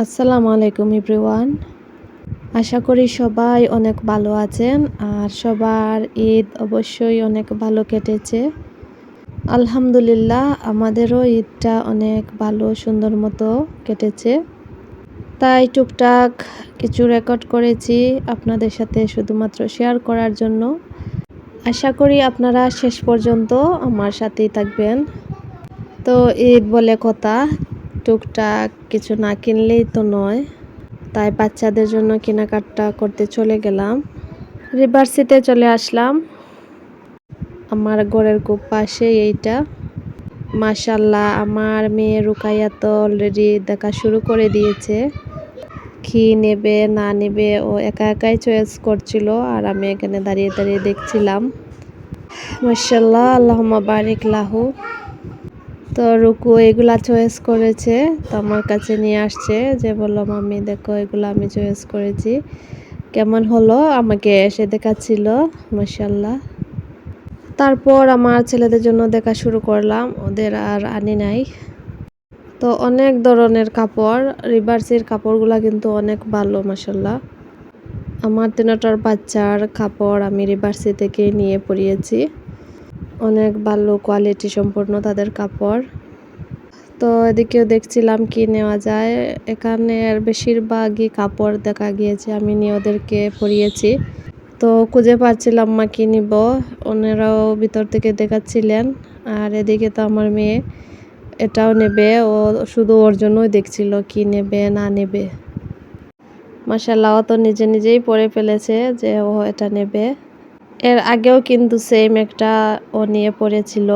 আসসালামু আলাইকুম এভরিওয়ান। আশা করি সবাই অনেক ভালো আছেন, আর সবার ঈদ অবশ্যই অনেক ভালো কেটেছে। আলহামদুলিল্লাহ, আমাদেরও ঈদটা অনেক ভালো, সুন্দর মতো কেটেছে। তাই টুকটাক কিছু রেকর্ড করেছি আপনাদের সাথে শুধুমাত্র শেয়ার করার জন্য। আশা করি আপনারা শেষ পর্যন্ত আমার সাথেই থাকবেন। তো ঈদ বলে কথা টুকটাক কিছু না কিনলেই তো নয়। তাই বাচ্চাদের জন্য কেনাকাটা করতে চলে গেলাম। রিভার্সিতে চলে আসলাম। আমার ঘরের খুব পাশে এইটা। মাশাল্লাহ আমার মেয়ে রুকাইয়া তো অলরেডি দেখা শুরু করে দিয়েছে। কি নেবে, না নেবে, ও একা একাই চয়েস করছিল আর আমি এখানে দাঁড়িয়ে দাঁড়িয়ে দেখছিলাম। মাশাল্লাহ আল্লাহ বারিক লাহু। তো রুকু এগুলা চয়েস করেছে, তো আমার কাছে নিয়ে আসছে যে বললাম আমি দেখো, এগুলো আমি চয়েস করেছি। কেমন হলো? আমাকে এসে দেখাচ্ছিল মাসাল্লাহ তারপর আমার ছেলেদের জন্য দেখা শুরু করলাম, ওদের আর আনি নাই। তো অনেক ধরনের কাপড়, রিভার্সির কাপড়গুলা কিন্তু অনেক ভালো মাসাল্লাহ আমার তিনটার বাচ্চার কাপড় আমি রিভার্সি থেকে নিয়ে পরিয়েছি। অনেক ভালো কোয়ালিটি সম্পূর্ণ তাদের কাপড়। তো এদিকেও দেখছিলাম কি নেওয়া যায়। এখানে আর বেশিরভাগই কাপড় দেখা গিয়েছে, আমি নিয়ে ওদেরকে পরিয়েছি। তো খুঁজে পাচ্ছিলাম মা কি নিব ওনারাও ভিতর থেকে দেখাচ্ছিলেন। আর এদিকে তো আমার মেয়ে, এটাও নেবে, ও শুধু ওর জন্যই দেখছিল কি নেবে, না নেবে। মাসাল্লাহ তো নিজে নিজেই পরে ফেলেছে যে ও এটা নেবে। এর আগেও কিন্তু সেম একটা ও নিয়ে পড়েছিল।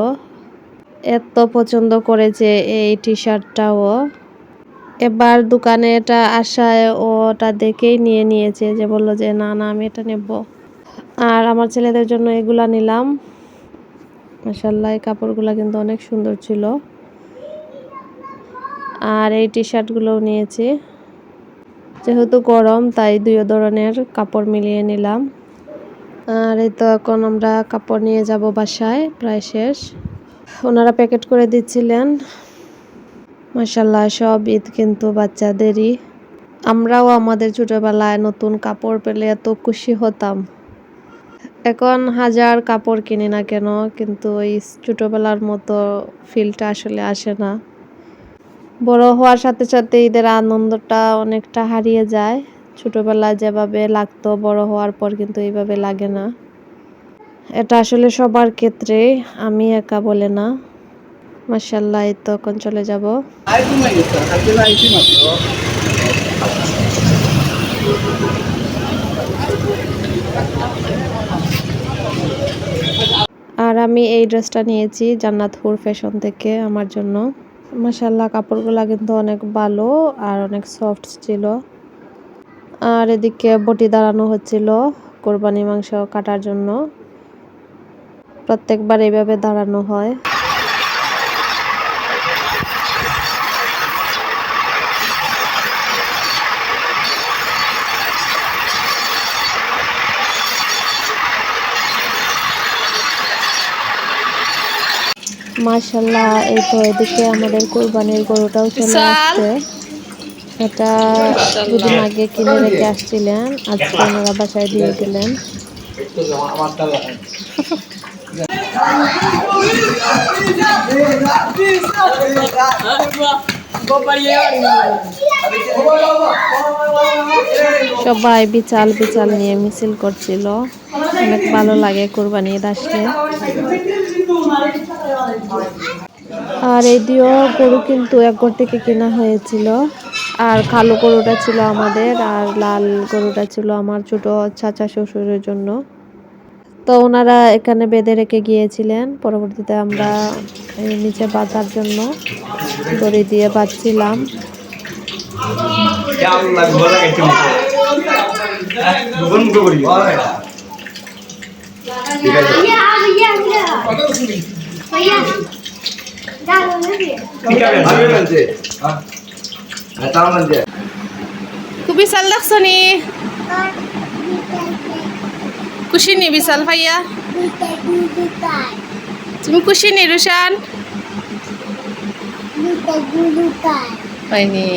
এত পছন্দ করেছে এই টি শার্টটাও এবার দোকানে এটা আসায় ওটা দেখেই নিয়ে নিয়েছে যে বলল যে, না না, আমি এটা নেব। আর আমার ছেলেদের জন্য এগুলা নিলাম। মাসাল্লাহ এই কাপড়গুলো কিন্তু অনেক সুন্দর ছিল। আর এই টি শার্টগুলোও নিয়েছি। যেহেতু গরম, তাই দুই ধরনের কাপড় মিলিয়ে নিলাম। আর এই তো এখন আমরা কাপড় নিয়ে যাব বাসায়, প্রায় শেষ। ওনারা প্যাকেট করে দিচ্ছিলেন। মাসাল্লাহ সব ঈদ কিন্তু বাচ্চাদেরই। আমরাও আমাদের ছোটোবেলায় নতুন কাপড় পেলে এত খুশি হতাম। এখন হাজার কাপড় কিনি না কেন, কিন্তু ওই ছোটোবেলার মতো ফিলটা আসলে আসে না। বড় হওয়ার সাথে সাথে ঈদের আনন্দটা অনেকটা হারিয়ে যায়। ছোটোবেলায় যেভাবে লাগতো, বড় হওয়ার পর কিন্তু এইভাবে লাগে না। এটা আসলে সবার ক্ষেত্রে, আমি একা বলে না। মার্শাল্লাহ এই এখন চলে যাব। আর আমি এই ড্রেসটা নিয়েছি জান্নাতপুর ফ্যাশন থেকে আমার জন্য। মাসাল্লাহ কাপড়গুলো কিন্তু অনেক ভালো আর অনেক সফট ছিল। আর এদিকে বটি দাঁড়ানো হচ্ছিল কোরবানি মাংস কাটার জন্য। প্রত্যেকবার এইভাবে দাঁড়ানো হয়। মাশাল্লাহ এই তো এদিকে আমাদের কোরবানির গরুটাও চলে আসছে। এটা দুদিন আগে কিনে রেখে আসছিলেন। আজকে ওনারা বাসায় দিয়ে গেলেন সবাই বিচাল বিচাল নিয়ে মিছিল করছিল। অনেক ভালো লাগে কোরবানি আসলে আর এই দিয়েও গরু কিন্তু এক ঘর থেকে কেনা হয়েছিল। আর কালো গরুটা ছিল আমাদের আর লাল গরুটা ছিল আমার ছোট চাচা শ্বশুরের জন্য তো ওনারা এখানে বেঁধে রেখে গিয়েছিলেন পরবর্তীতে আমরা নিচে বাঁধার জন্য দড়ি দিয়ে বাঁধছিলাম খুব বিশাল লাগছো নি? খুশি নি বিশাল ভাইয়া? তুমি খুশি নি রুশান? হয়নি.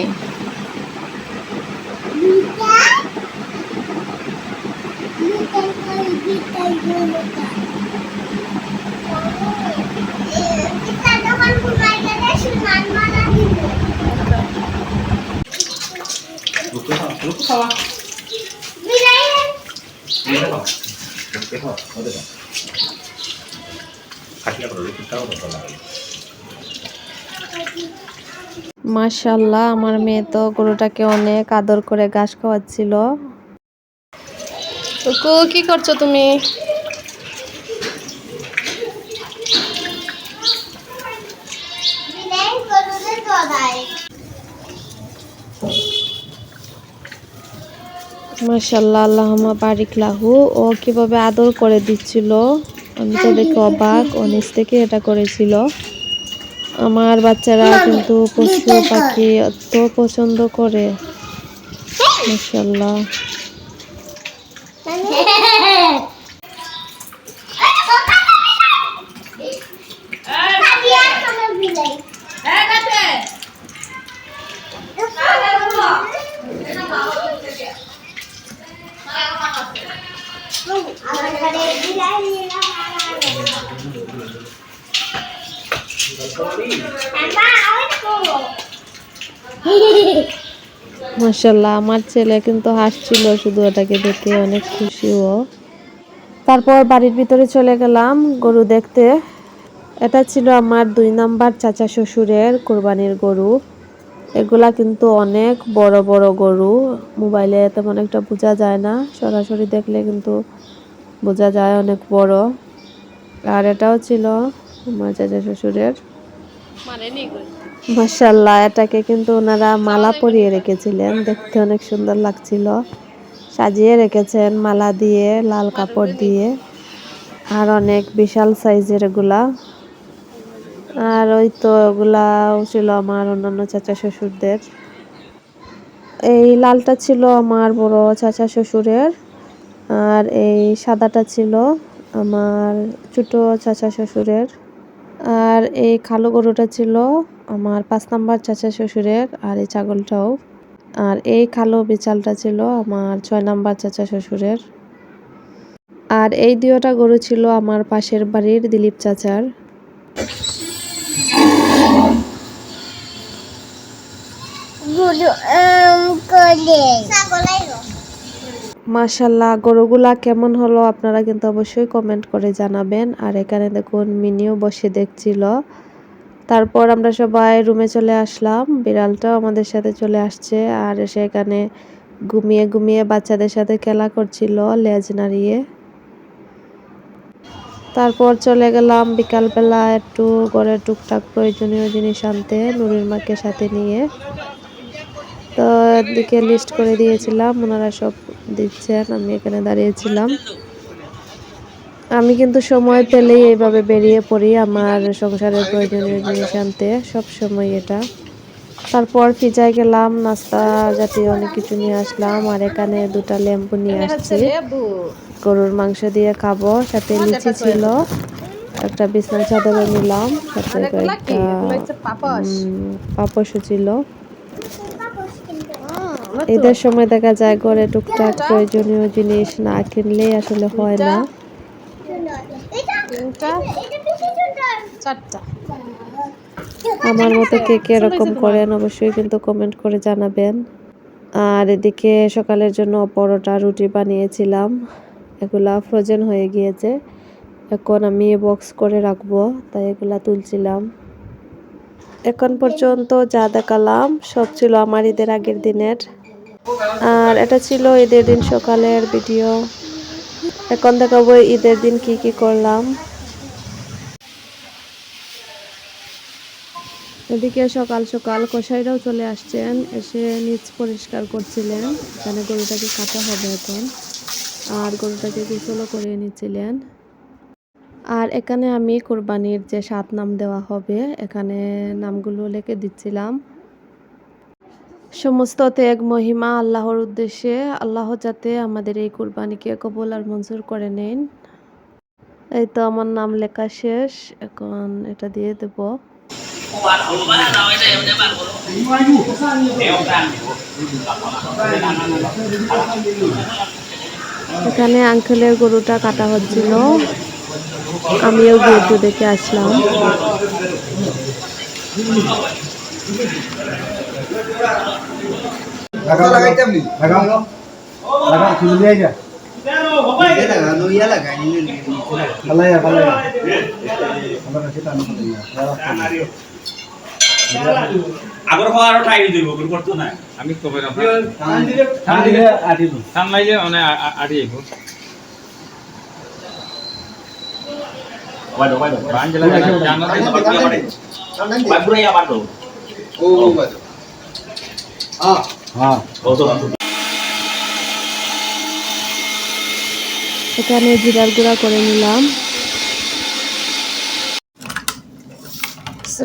মাশাল্লাহ আমার মেয়ে তো গরুটাকে অনেক আদর করে ঘাস খাওয়াচ্ছিল। কি করছ তুমি? মাশাল্লাহ আল্লাহমা বারিক লাহু। ও কীভাবে আদর করে দিচ্ছিল? আমি তো দেখে অবাক ও নিজ থেকে এটা করেছিল। আমার বাচ্চারা কিন্তু পশু পাখি এত পছন্দ করে। মাশাল্লাহ মাশাল্লাহ আমার ছেলে কিন্তু হাসছিল, শুধু ওটাকে দেখে অনেক খুশি ও। তারপর বাড়ির ভিতরে চলে গেলাম গরু দেখতে। এটা ছিল আমার দুই নাম্বার চাচা শ্বশুরের কোরবানির গরু। এগুলা কিন্তু অনেক বড় বড় গরু। মোবাইলে তেমন একটা বোঝা যায় না, সরাসরি দেখলে কিন্তু বোঝা যায় অনেক বড়। আর এটাও ছিল আমার চাচা শ্বশুরের নি মাশাল্লাহ এটাকে কিন্তু ওনারা মালা পরিয়ে রেখেছিলেন। দেখতে অনেক সুন্দর লাগছিল। সাজিয়ে রেখেছেন মালা দিয়ে লাল কাপড় দিয়ে। আর অনেক বিশাল সাইজের এগুলা। আর ওই তো ওগুলাও ছিল আমার অন্যান্য চাচা শ্বশুরদের। এই লালটা ছিল আমার বড় চাচা শ্বশুরের। আর এই সাদাটা ছিল আমার ছোট চাচা শ্বশুরের। আর এই কালো গরুটা ছিল আমার পাঁচ নাম্বার চাচা শ্বশুরের আর এই ছাগলটাও। আর এই কালো বিচালটা ছিল আমার ছয় নাম্বার চাচা শ্বশুরের। আর এই দুয়োটা গরু ছিল আমার পাশের বাড়ির দিলীপ চাচার। মাশাল্লাহ গরুগুলা কেমন হলো আপনারা কিন্তু অবশ্যই কমেন্ট করে জানাবেন। আর এখানে দেখুন, মিনিও বসে দেখছিল। তারপর আমরা সবাই রুমে চলে আসলাম। বিড়ালটাও আমাদের সাথে চলে আসছে। আর এসে এখানে ঘুমিয়ে ঘুমিয়ে বাচ্চাদের সাথে খেলা করছিল, লেজ নাড়িয়ে। তারপর চলে গেলাম বিকালবেলা একটু ঘরে টুকটাক প্রয়োজনীয় জিনিস আনতে নুরির মাকে সাথে নিয়ে। তো লিস্ট করে দিয়েছিলাম। ওনারা সব দিচ্ছেন আমি এখানে দাঁড়িয়েছিলাম। আমি কিন্তু সময় পেলেই এইভাবে বেরিয়ে পড়ি আমার সংসারের প্রয়োজনীয় জিনিস আনতে সব সময় এটা। তারপর ফিজায় গেলাম নাস্তা জাতীয় অনেক কিছু নিয়ে আসলাম আর এখানে দুটা লেম্বু নিয়ে আসছি। গরুর মাংস দিয়ে খাব সাথে লিচি ছিল একটা বিছনার চাদরও নিলাম সাথে কয়েকটা উম, পাপোশও ছিল। ঈদের সময় দেখা যায় ঘরে টুকটাক প্রয়োজনীয় জিনিস না কিনলেই আসলে হয় না। আমার মতো কে কে এরকম করেন অবশ্যই কিন্তু কমেন্ট করে জানাবেন। আর এদিকে সকালের জন্য পরোটা রুটি বানিয়েছিলাম। এগুলা ফ্রোজেন হয়ে গিয়েছে। এখন আমি বক্স করে রাখব তাই এগুলা তুলছিলাম। এখন পর্যন্ত যা দেখালাম সব ছিল আমার ঈদের আগের দিনের। আর এটা ছিল ঈদের দিন সকালের ভিডিও। এখন দেখাবো ঈদের দিন কি কি করলাম। এদিকে সকাল সকাল কসাইরাও চলে আসছেন, এসে নিচ পরিষ্কার করছিলেন। এখানে গরুটাকে কাটা হবে এখন। আর গরুটাকে গোসলও করে নিচ্ছিলেন। আর এখানে আমি কোরবানির যে সাত নাম দেওয়া হবে, এখানে নামগুলো লিখে দিচ্ছিলাম। সমস্ত ত্যাগ মহিমা আল্লাহর উদ্দেশ্যে, আল্লাহ যাতে আমাদের এই কোরবানিকে কবুল আর মঞ্জুর করে নেন। এই তো আমার নাম লেখা শেষ, এখন এটা দিয়ে দেবো। এখানে আঙ্কেলের গরুটা কাটা হচ্ছিল। আমিও একটু দেখে আসলাম। লাগাও লাগাইতাম নি লাগাও লাগাও খুলে দিয়ে যা এটা লাগানো ইয়া লাগাইনি ফালাইয়া ফালাইয়া আমরা সেটা আমি আগর হওয়ার টাইম দিবগুলো করতো না আমি কবে না টান দিলে আটিব টান মাইলে মানে আড়ি আইব ওয়াইডো ওয়াইডো বাঞ্জলা জানো বাবুরে আবার তো ও বাজো হ্যাঁ এখানে জিরার গুঁড়া করে নিলাম।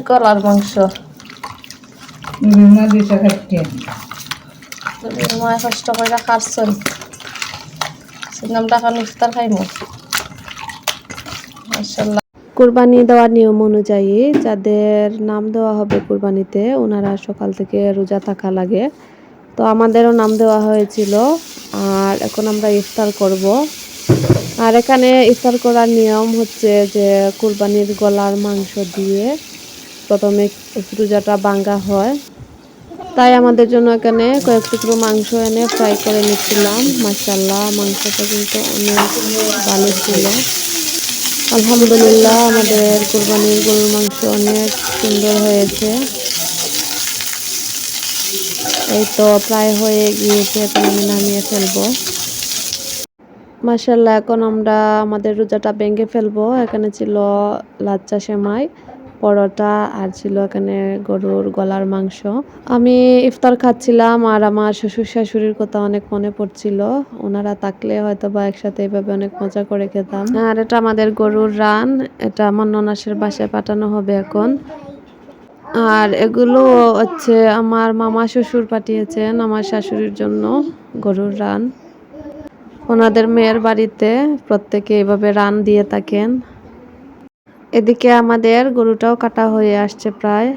কলার মাংস। মায় কষ্ট করে খাচ্ছেন সিনাম টাকা ইফতার খাইমু। মাশাল্লাহ। কুরবানি দেওয়ার নিয়ম অনুযায়ী যাদের নাম দেওয়া হবে কুরবানিতে, ওনারা সকাল থেকে রোজা থাকা লাগে। তো আমাদেরও নাম দেওয়া হয়েছিল, আর এখন আমরা ইফতার করব। আর এখানে ইফতার করার নিয়ম হচ্ছে যে কুরবানির গলার মাংস দিয়ে প্রথমে রোজাটা ভাঙ্গা হয়। তাই আমাদের জন্য এখানে কয়েক টুকরো মাংস এনে ফ্রাই করে নিচ্ছিলাম। মাসাল্লাহ মাংসটা কিন্তু অনেক ভালো ছিল। আলহামদুলিল্লাহ, আমাদের কোরবানির গরুর মাংস অনেক সুন্দর হয়েছে। এই তো প্রায় হয়ে গিয়েছে এখন আমি নামিয়ে ফেলব। মাসাল্লাহ এখন আমরা আমাদের রোজাটা ভেঙে ফেলব। এখানে ছিল লাচ্চা সেমাই। পরোটা আর ছিল এখানে গরুর গলার মাংস। আমি ইফতার খাচ্ছিলাম আর আমার শ্বশুর শাশুড়ির কথা অনেক মনে পড়ছিল। ওনারা থাকলে হয়তো বা একসাথে এভাবে অনেক মজা করে খেতাম। আর এটা আমাদের গরুর রান, এটা আমার ননাসের বাসায় পাঠানো হবে এখন। আর এগুলো হচ্ছে আমার মামা শ্বশুর পাঠিয়েছেন আমার শাশুড়ির জন্য গরুর রান। ওনাদের মেয়ের বাড়িতে প্রত্যেকে এভাবে রান দিয়ে থাকেন। এদিকে আমাদের গরুটাও কাটা হয়ে আসছে প্রায়।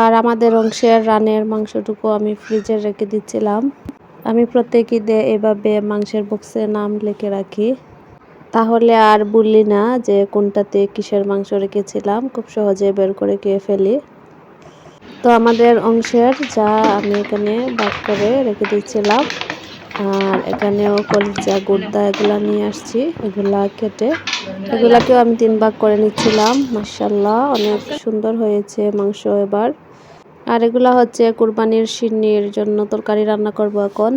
আর আমাদের অংশের রানের মাংসটুকু আমি ফ্রিজে রেখে দিচ্ছিলাম। আমি প্রত্যেক ঈদে এভাবে মাংসের বক্সে নাম লিখে রাখি। তাহলে আর বললি না যে কোনটাতে কিসের মাংস রেখেছিলাম, খুব সহজে বের করে খেয়ে ফেলি। তো আমাদের অংশের যা আমি এখানে ভাগ করে রেখে দিচ্ছিলাম আর এখানেও কলিজা গুর্দা, এগুলা নিয়ে আসছি, এগুলা কেটে। এগুলাকেও আমি তিন ভাগ করে নিচ্ছিলাম মার্শাল্লাহ অনেক সুন্দর হয়েছে মাংস এবার। আর এগুলা হচ্ছে কুরবানির সিন্নির জন্য তরকারি রান্না করব এখন।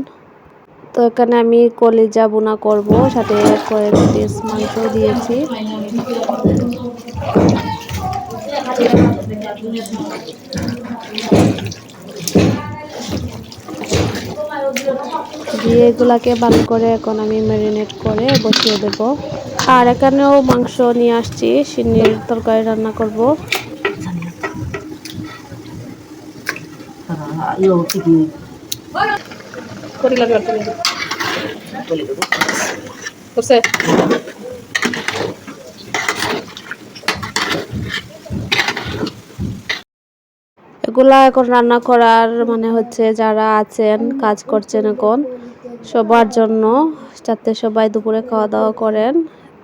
তো এখানে আমি কলিজা বোনা করব, সাথে কয়েক পিস মাংস দিয়েছি। দিয়ে এগুলাকে ভালো করে এখন আমি ম্যারিনেট করে বসিয়ে দেব। আর এখানেও মাংস নিয়ে আসছি সিন্নির তরকারি রান্না করব। না এগুলা এখন রান্না করার মানে হচ্ছে যারা আছেন, কাজ করছেন এখন, সবার জন্য, যাতে সবাই দুপুরে খাওয়া দাওয়া করেন,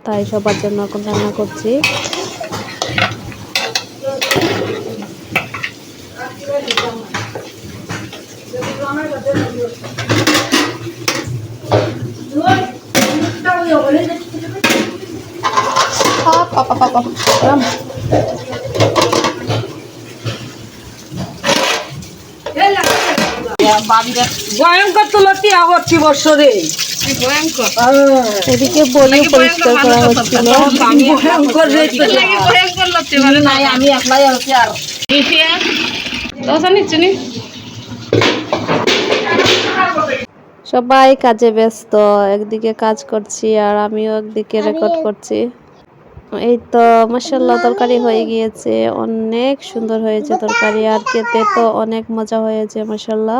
তাই সবার জন্য এখন রান্না করছি। ভয়ঙ্কর তুলতি আগরছি বছরে এদিকে বলি পরিষ্কার করা হচ্ছিল আমি একলাই আছি। আর দশা নিচ্ছি নি? সবাই কাজে ব্যস্ত একদিকে কাজ করছি আর আমিও একদিকে রেকর্ড করছি। এই তো মাসাল্লাহ তরকারি হয়ে গিয়েছে। অনেক সুন্দর হয়েছে তরকারি আর খেতে তো অনেক মজা হয়েছে মাসাল্লাহ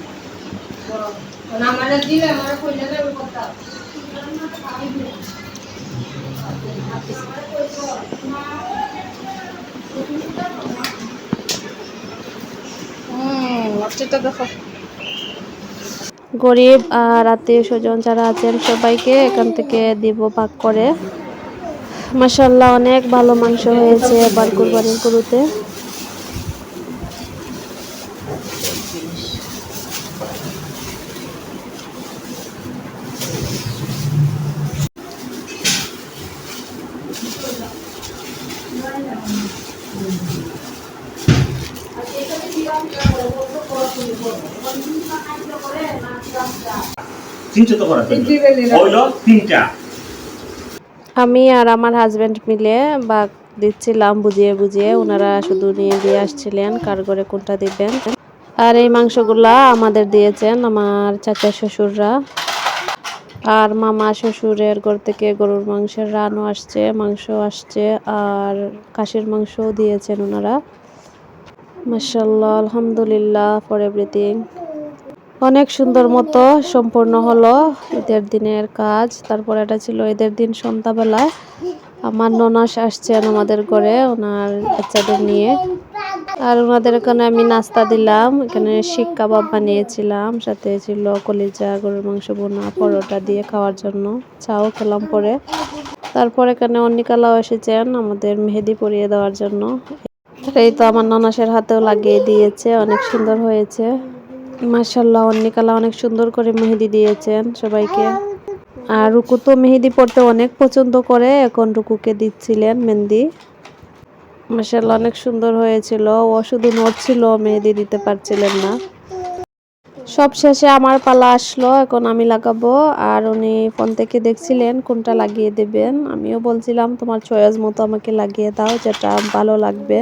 গরিব আর আত্মীয় স্বজন যারা আছেন, সবাইকে এখান থেকে দিব পাক করে। মাসাল্লাহ অনেক ভালো মাংস হয়েছে এবার কুরবানির গরুতে তিনটা। আমি আর আমার হাজবেন্ড মিলে বাঘ দিচ্ছিলাম বুঝিয়ে বুঝিয়ে। ওনারা শুধু নিয়ে দিয়ে আসছিলেন কার করে কোনটা দিবেন। আর এই মাংসগুলা আমাদের দিয়েছেন আমার চাচা শ্বশুররা। আর মামা শ্বশুরের ঘর থেকে গরুর মাংসের রানও আসছে মাংস আসছে আর খাসির মাংসও দিয়েছেন ওনারা মাসাল্লাহ আলহামদুলিল্লাহ ফর এভরিথিং অনেক সুন্দর মতো সম্পূর্ণ হলো ঈদের দিনের কাজ। তারপর এটা ছিল ঈদের দিন সন্ধ্যাবেলায় আমার ননাস আসছেন আমাদের ঘরে, ওনার বাচ্চাদের নিয়ে। আর ওনাদের এখানে আমি নাস্তা দিলাম, এখানে শিক কাবাব বানিয়েছিলাম, সাথে ছিল কলিজা, গরুর মাংস বোনা, পরোটা দিয়ে খাওয়ার জন্য। চাও খেলাম পরে। তারপর এখানে অন্নিকালাও এসেছেন আমাদের মেহেদি পরিয়ে দেওয়ার জন্য। এই তো আমার ননাসের হাতেও লাগিয়ে দিয়েছে, অনেক সুন্দর হয়েছে। মাশাল্লাহ অন্নিকালা অনেক সুন্দর করে মেহেদি দিয়েছেন সবাইকে। আর রুকু তো মেহেদি পড়তে অনেক পছন্দ করে, এখন রুকুকে দিচ্ছিলেন মেহেদি মাশাল্লাহ অনেক সুন্দর হয়েছিল, ও শুধু নড়ছিল, মেহেদি দিতে পারছিলেন না। সব শেষে আমার পালা আসলো, এখন আমি লাগাবো। আর উনি ফোন থেকে দেখছিলেন কোনটা লাগিয়ে দেবেন। আমিও বলছিলাম, তোমার চয়েস মতো আমাকে লাগিয়ে দাও, যেটা ভালো লাগবে।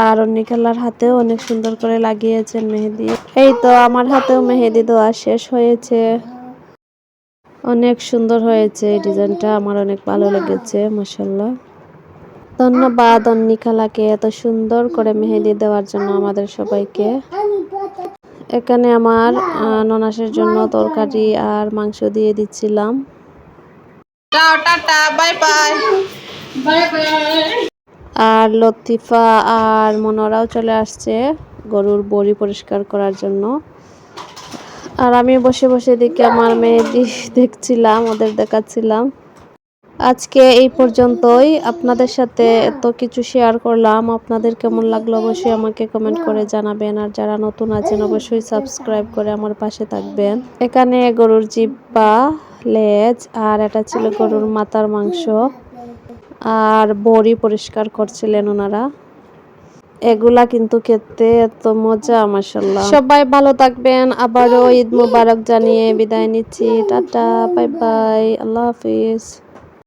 আর অন্য খেলার হাতেও অনেক সুন্দর করে লাগিয়েছেন মেহেদি। এই তো আমার হাতেও মেহেদি দেওয়া শেষ হয়েছে। অনেক সুন্দর হয়েছে এই ডিজাইনটা আমার অনেক ভালো লেগেছে মাসাল্লাহ ধন্যবাদ অন্নি খালাকে এত সুন্দর করে মেহেদি দেওয়ার জন্য আমাদের সবাইকে। এখানে আমার আহ, ননাসের জন্য তরকারি আর মাংস দিয়ে দিচ্ছিলাম। Tata bye bye. Bye bye. আর লতিফা আর মনোরাও চলে আসছে গরুর বড়ি পরিষ্কার করার জন্য। আর আমি বসে বসে দেখে আমার মেয়েদি দেখছিলাম, ওদের দেখাচ্ছিলাম। আজকে এই পর্যন্তই। আপনাদের সাথে এত কিছু শেয়ার করলাম। আপনাদের কেমন লাগল অবশ্যই আমাকে কমেন্ট করে জানাবেন। আর যারা নতুন আছেন, অবশ্যই সাবস্ক্রাইব করে আমার পাশে থাকবেন। এখানে গরুর জিব্বা লেজ, আর এটা ছিল গরুর মাথার মাংস। আর বড়ি পরিষ্কার করছিলেন ওনারা। এগুলা কিন্তু খেতে এত মজা মাসাল্লাহ সবাই ভালো থাকবেন, আবারও ঈদ মুবারক জানিয়ে বিদায় নিচ্ছি। টাটা, বাই বাই, আল্লাহ হাফিজ।